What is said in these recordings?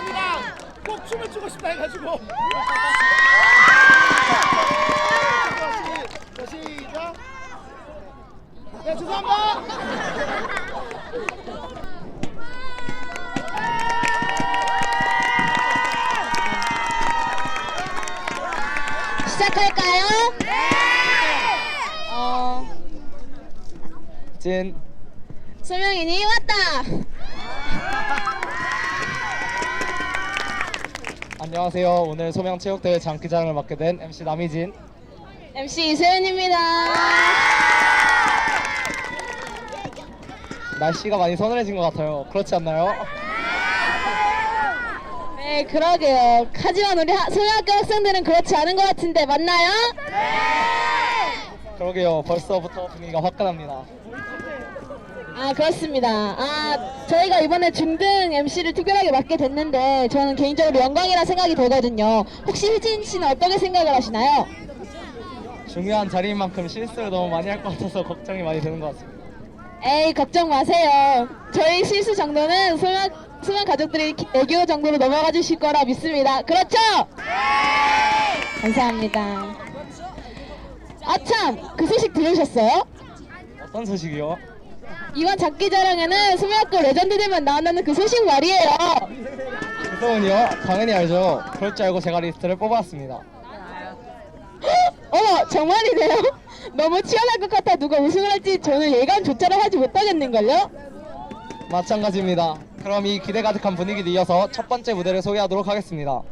죄송합니다. 꼭 춤을 추고 싶다 해가지고. 자, 시작. 네, 죄송합니다. 시작할까요? 네! 어, 진 소명이니 왔다! 안녕하세요. 오늘 소명체육대회 장기자랑을 맡게 된 MC 남희진. MC 이소연입니다. 날씨가 많이 서늘해진 것 같아요. 그렇지 않나요? 네, 그러게요. 하지만 우리 하- 소명학교 학생들은 그렇지 않은 것 같은데 맞나요? 그러게요. 벌써부터 분위기가 화끈합니다. 아 그렇습니다. 아 저희가 이번에 중등 MC를 특별하게 맡게 됐는데 저는 개인적으로 영광이라 생각이 되거든요. 혹시 휘진 씨는 어떻게 생각을 하시나요? 중요한 자리인 만큼 실수를 너무 많이 할 것 같아서 걱정이 많이 되는 것 같습니다. 에이 걱정 마세요. 저희 실수 정도는 소명 소명 가족들이 기- 애교 정도로 넘어가 주실 거라 믿습니다. 그렇죠? 감사합니다. 아참 그 소식 들으셨어요? 어떤 소식이요? 이번 장기자랑에는 소명학교 레전드들만 나온다는 그 소식 말이에요. 그 소문이요? 당연히 알죠. 그럴 줄 알고 제가 리스트를 뽑아왔습니다. 어머 정말이네요? 너무 치열할 것 같아 누가 우승을 할지 저는 예감조차를 하지 못하겠는걸요? 마찬가지입니다. 그럼 이 기대 가득한 분위기를 이어서 첫 번째 무대를 소개하도록 하겠습니다.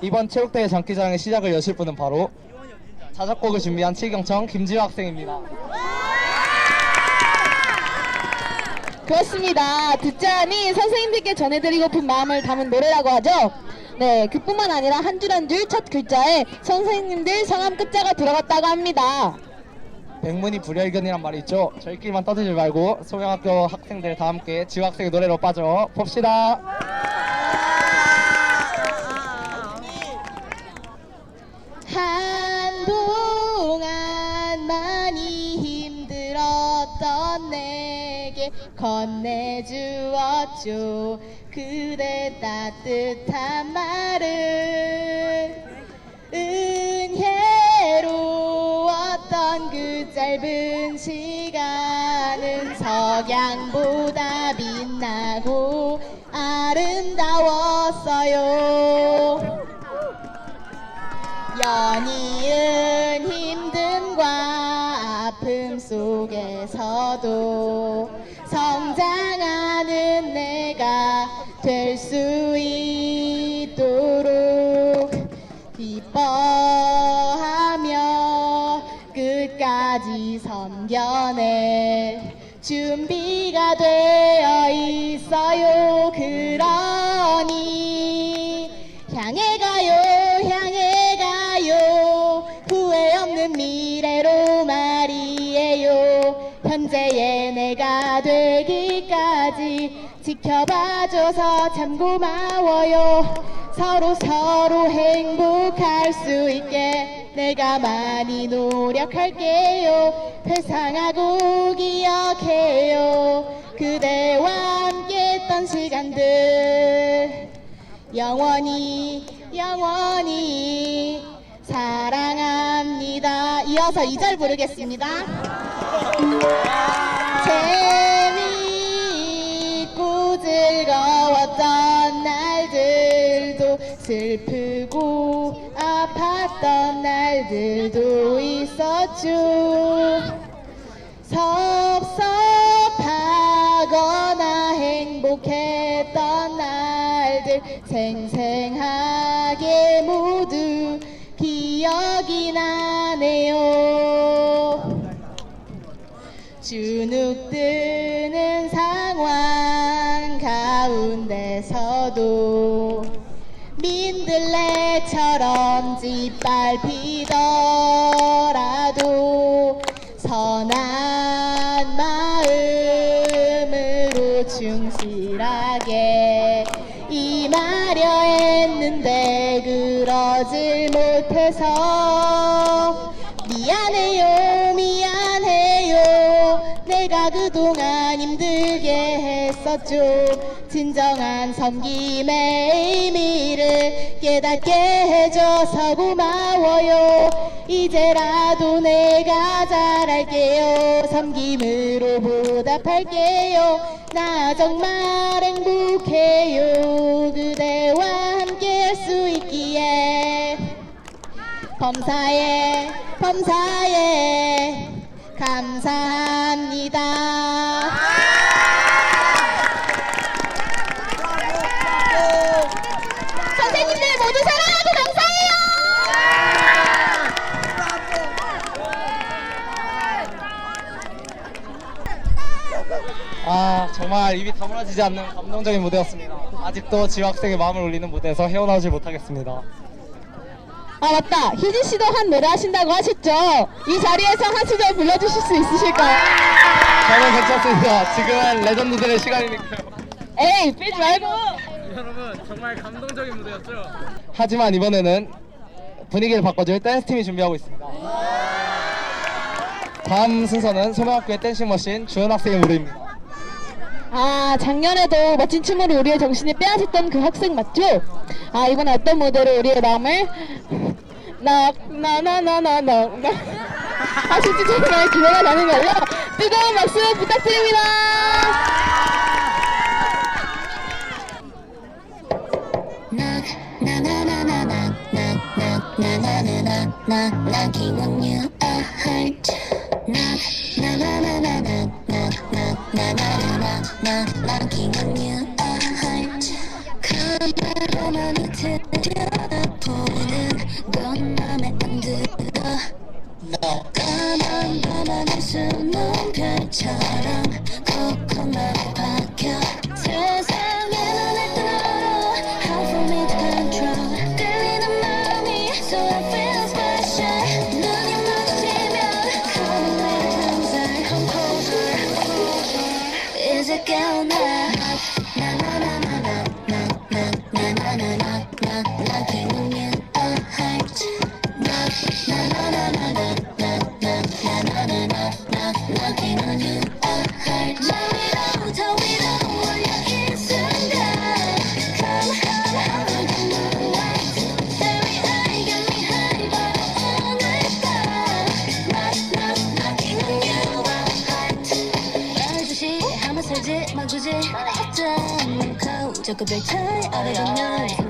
이번 체육대회 장기자랑의 시작을 여실 분은 바로 자작곡을 준비한 칠경청 김지호 학생입니다. 그렇습니다 듣자하니 선생님들께 전해드리고픈 마음을 담은 노래라고 하죠 네 그뿐만 아니라 한 줄 한 줄 첫 글자에 선생님들 성함 끝자가 들어갔다고 합니다 백문이 불여일견이란 말이 있죠. 저희끼리만 떠들지 말고 소명학교 학생들 다 함께 지호 학생의 노래로 빠져 봅시다. 한동안 많이 힘들었던 내게 건네주었죠. 그대 따뜻한 말은 은혜로웠던 그 짧은 시간 섬겨낼 준비가 되어 있어요. 그러니 향해 가요 향해 가요. 후회 없는 미래로 말이에요. 현재의 내가 되기까지 지켜봐줘서 참 고마워요. 서로 서로 행복할 수 있게 내가 많이 노력할게요 회상하고 기억해요 그대와 함께 했던 시간들 영원히 영원히 사랑합니다. 이어서 2절 부르겠습니다. 재미있고 즐거웠던 날들도 슬프고 아팠던 날들도 있었죠. 섭섭하거나 행복했던 날들 생생하게 모두 기억이 나네요 주눅 드는 상황 가운데서도 민들레처럼 짓밟히더라도 선한 마음으로 충실하게 임하려 했는데 그러질 못해서 미안해요 미안해요. 내가 그동안 힘들게 했었죠 진정한 섬김의 의미를 깨닫게 해줘서 고마워요. 이제라도 내가 잘할게요. 섬김으로 보답할게요. 나 정말 행복해요. 그대와 함께 할 수 있기에. 범사에 범사에 감사합니다. 선생님들 모두 사랑하고 감사해요. 아 정말 입이 다물어지지 않는 감동적인 무대였습니다. 아직도 지학생의 마음을 울리는 무대에서 헤어나오지 못하겠습니다. 아 맞다 희진 씨도 한 노래 하신다고 하셨죠? 이 자리에서 한 소절 불러주실 수 있으실까요? 저는 괜찮습니다. 지금은 레전드들의 시간이니까요. 에이 빼지 말고. 여러분 정말 감동적인 무대였죠? 하지만 이번에는 분위기를 바꿔줄 댄스팀이 준비하고 있습니다. 다음 순서는 소명학교의 댄싱 머신 주연 학생의 무대입니다. 아 작년에도 멋진 춤으로 우리의 정신을 빼앗았던 그 학생 맞죠? 아 이번에 어떤 무대로 우리의 마음을 나나나나나나 아 진짜 정말 기대가 되는 걸요 뜨거운 박수 부탁드립니다. Knocking on you a heart. 들여다 너가 난 바라는 수는 별처럼 could be tight. I don't know.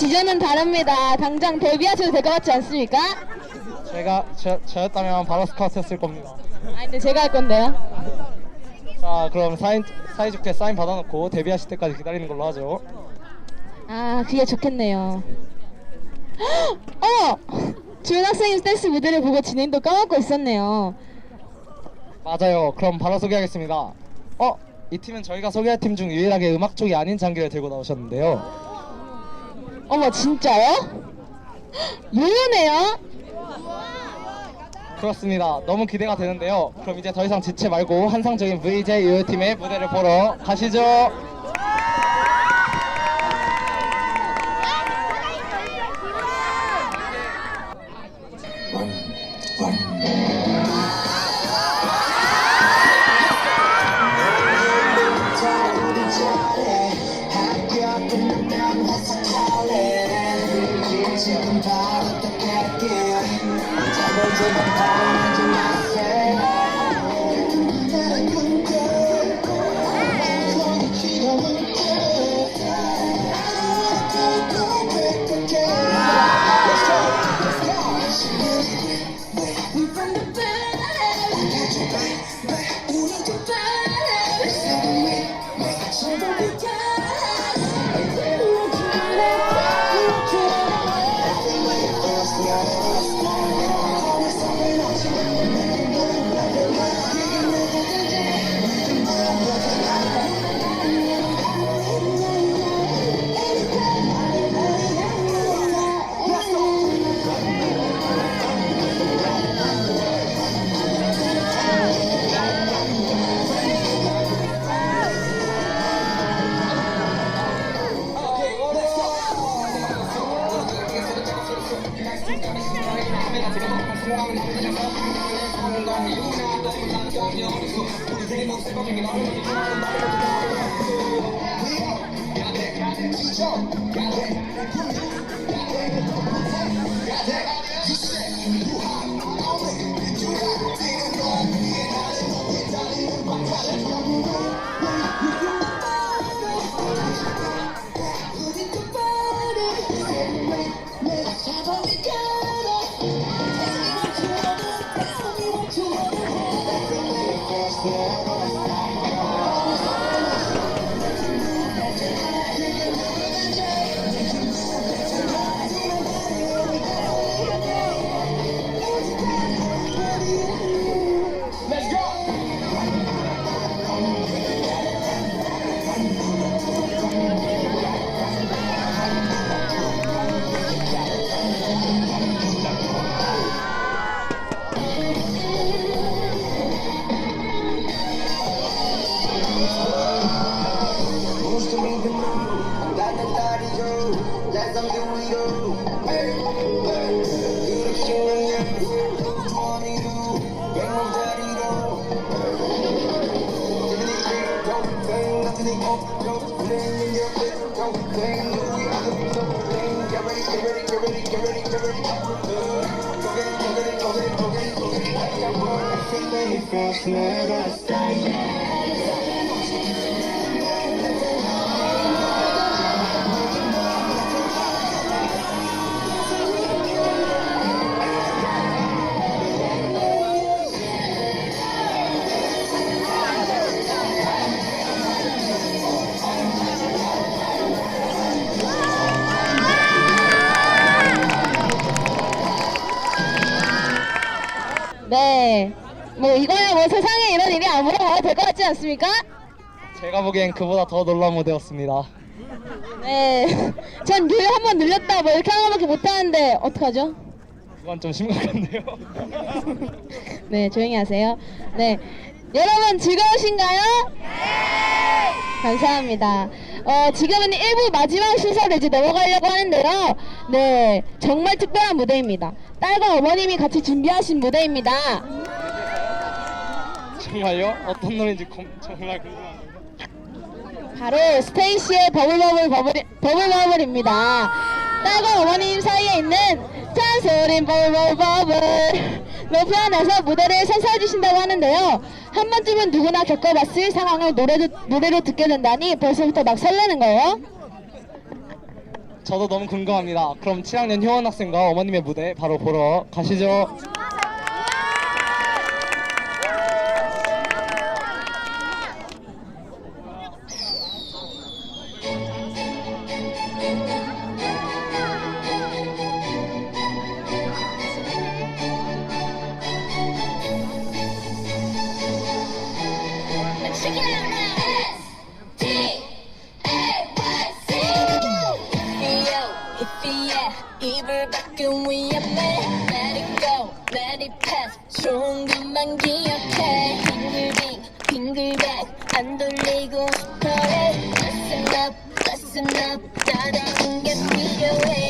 지전은 다릅니다. 당장 데뷔하셔도 될 것 같지 않습니까? 제가 저, 저였다면 바로 스카우트 했을 겁니다. 아 근데 제가 할 건데요. 자 그럼 사인, 사이좋게 사인 받아놓고 데뷔하실 때까지 기다리는 걸로 하죠. 아 그게 좋겠네요. 어! 주연 학생님 댄스 무대를 보고 진행도 까먹고 있었네요. 맞아요. 그럼 바로 소개하겠습니다. 어? 이 팀은 저희가 소개할 팀 중 유일하게 음악 쪽이 아닌 장기를 들고 나오셨는데요. 어머 진짜요? 유효네요. 그렇습니다. 너무 기대가 되는데요. 그럼 이제 더 이상 지체 말고 환상적인 VJ 요요팀의 무대를 보러 가시죠. 네. 뭐 이거야 뭐 세상에 이런 일이 아무나 봐도 될 것 같지 않습니까? 제가 보기엔 그보다 더 놀라운 무대였습니다. 네. 전 늘 한 번 늘렸다 뭐 이렇게 하나밖에 못하는데 어떡하죠? 그건 좀 심각한데요. 네, 조용히 하세요. 네. 여러분 즐거우신가요? 네! 감사합니다. 어, 지금은 1부 마지막 순서로 이제 넘어가려고 하는데요. 네, 정말 특별한 무대입니다. 딸과 어머님이 같이 준비하신 무대입니다. 정말요? 어떤 노래인지 검- 정말 궁금합니다. 바로 스테이시의 버블버블 버블, 버블버블입니다. 딸과 어머님 사이에 있는 잔소린 버블버블로 표현해서 무대를 선사해 주신다고 하는데요. 한 번쯤은 누구나 겪어봤을 상황을 노래로, 노래로 듣게 된다니 벌써부터 막 설레는 거예요. 저도 너무 궁금합니다. 그럼 7학년 효원 학생과 어머님의 무대 바로 보러 가시죠. 맘에 Let it go, let it pass 좋은 것만 기억해 빙글빙, 빙글백 안 돌리고 싶어해 Listen up, listen up 따라온 게 필요해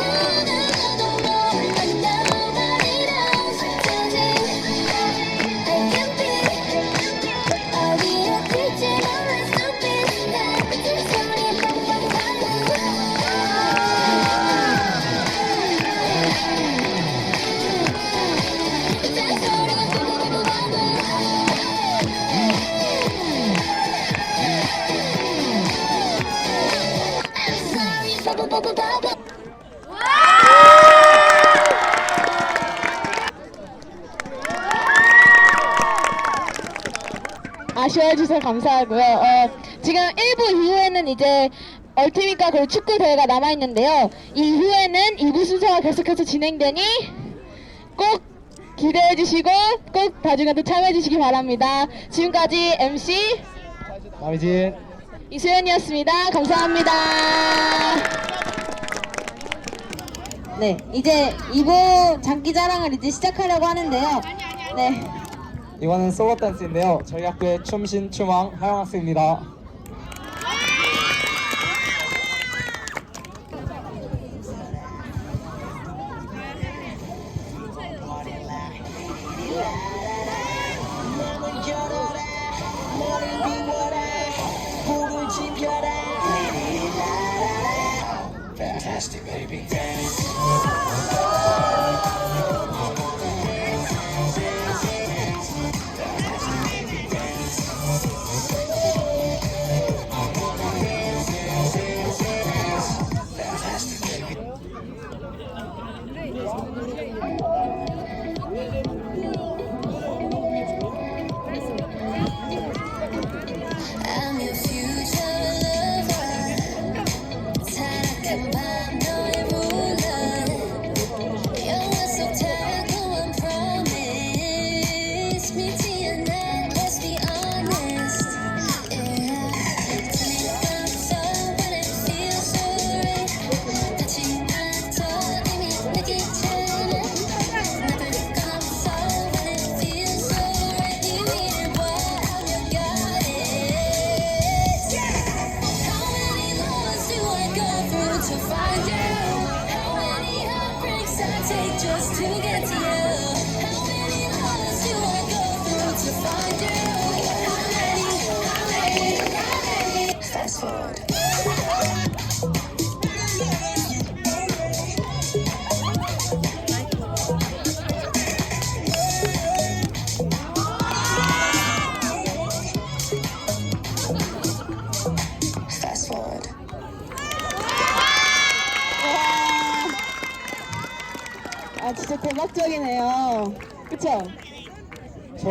니는 감사하고요. 어, 지금 1부 이후에는 이제 얼티밋과 그리고 축구 대회가 남아 있는데요. 이후에는 2부 순서가 계속해서 진행되니 꼭 기대해 주시고 꼭 나중에도 참여해 주시기 바랍니다. 지금까지 MC 남희진. 이수연이었습니다. 감사합니다. 네, 이제 2부 장기 자랑을 이제 시작하려고 하는데요. 네. 이번엔 솔로 댄스인데요. 저희 학교의 춤신 춤왕 하영 학생입니다. God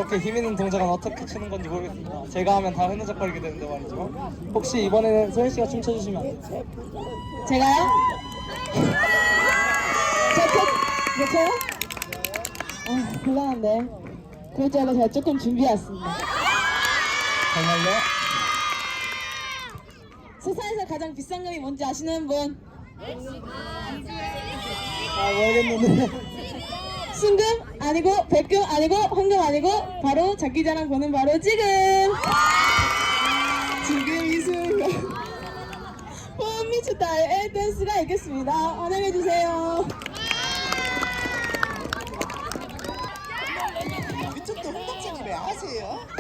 저렇게 힘 있는 동작은 어떻게 추는 건지 모르겠습니다. 제가 하면 다 흐느적거리게 되는데 말이죠. 혹시 이번에는 소연 씨가 춤춰주시면 안 될까요? 제가요? 저, 저요? 아, 곤란한데. 그럴 줄 알고 제가 조금 준비해왔습니다. 정말요? 세상에서 가장 비싼 금이 뭔지 아시는 분? 아 모르겠는데. 순금 아니고 백금 아니고 황금 아니고 바로 장기자랑 보는 바로 지금. 지금 이 순간. 봄미쳤다의 댄스가 있겠습니다. 환영해주세요. 이쪽도 홍박사님의 아세요?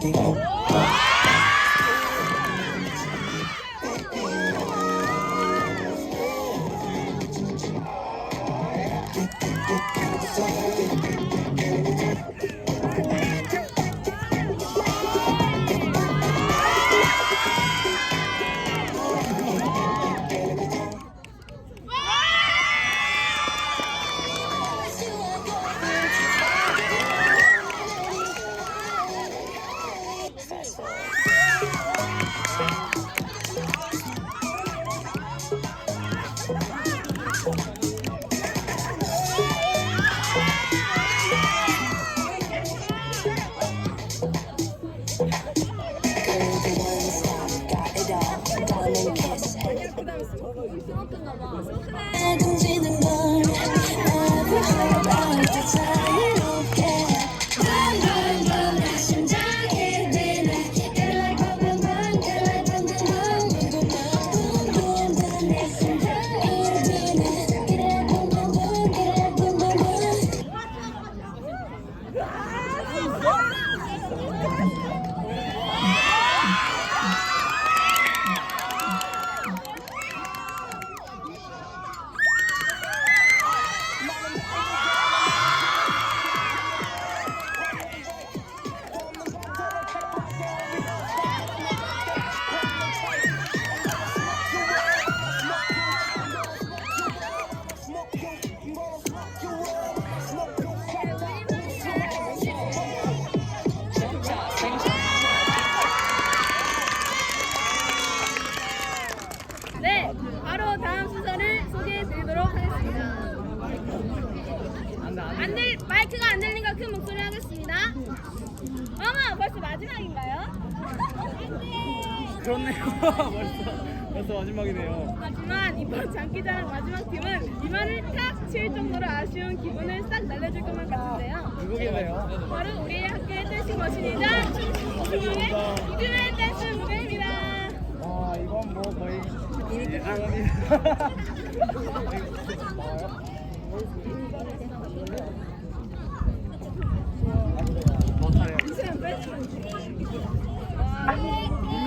Thank you. 던지는 걸 이번 장기자랑 마지막 팀은 이마를 탁칠 정도로 아쉬운 기분을 싹 날려줄 것만 같은데요. 누구게요? 바로 우리 학교의 댄싱 머신이자 중앙의 이준의 댄스 무대입니다. 아 이건 뭐 거의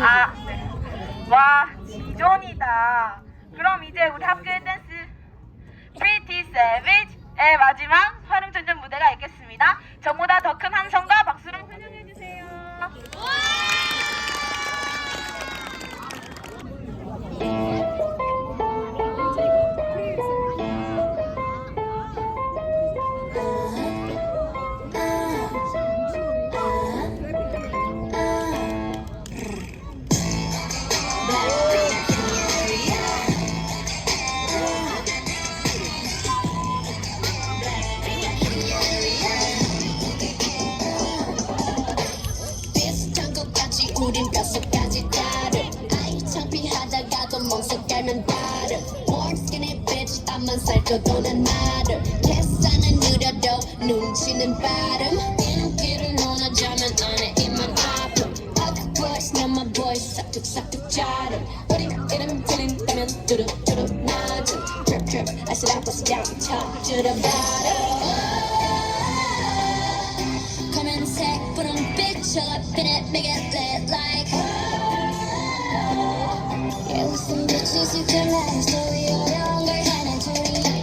아, 네. 와, 지존이다. 이제 우리 학교의 댄스 Pretty Savage의 마지막 화룡전전 무대가 있겠습니다. 저보다 더큰 함성과 멍석 깔면 다른 Warm skinny bitch 땀만 살쪄도 난 마름 계산은 느려도 눈치는 빠름 인기를 논하자면 안에 입만 아픔 Hug boys 난 my boys 싹둑싹둑 자름 우리 이름 들린다면 뚜루뚜루 낮은 Drip drip I said I was down top to the bottom 검은색 분홍빛 Show up in it, make it lit like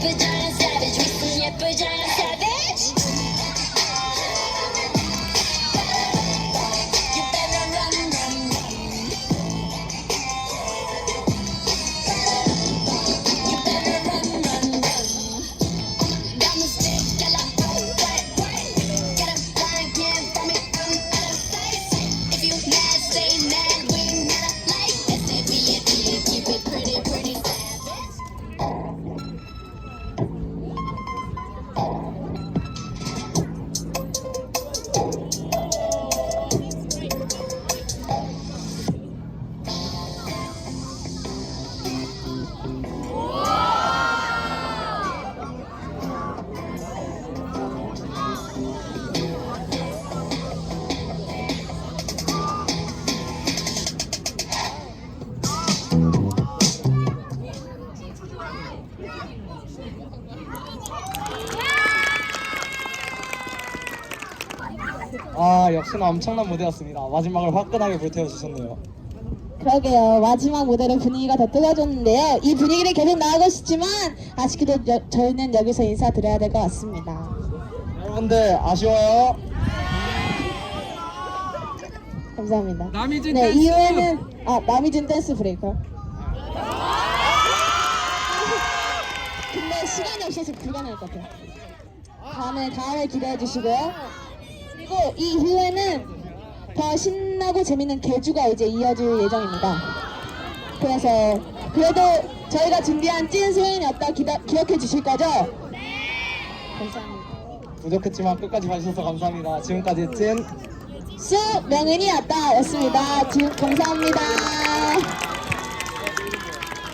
Vagina, savage, we see your vagina. 엄청난 무대였습니다. 마지막을 화끈하게 불태워 주셨네요. 그러게요. 마지막 무대로 분위기가 더 뜨거워졌는데요. 이 분위기를 계속 나가고 싶지만 아쉽게도 여- 저희는 여기서 인사드려야 될 것 같습니다. 여러분들 아쉬워요. 감사합니다. 남이준 네, 댄스! 이후에는 아 남이준 댄스 브레이커. 근데 시간이 없어서 불가능할 것 같아요. 다음에 다음에 기대해 주시고요. 그리고 이 이후에는 더 신나고 재밌는 개주가 이제 이어질 예정입니다. 그래서 그래도 저희가 준비한 찐 소연이었다 기다, 기억해 주실 거죠? 감사합니다. 부족했지만 끝까지 봐주셔서 감사합니다. 지금까지 찐 수 명은이었다 였습니다. 지- 감사합니다.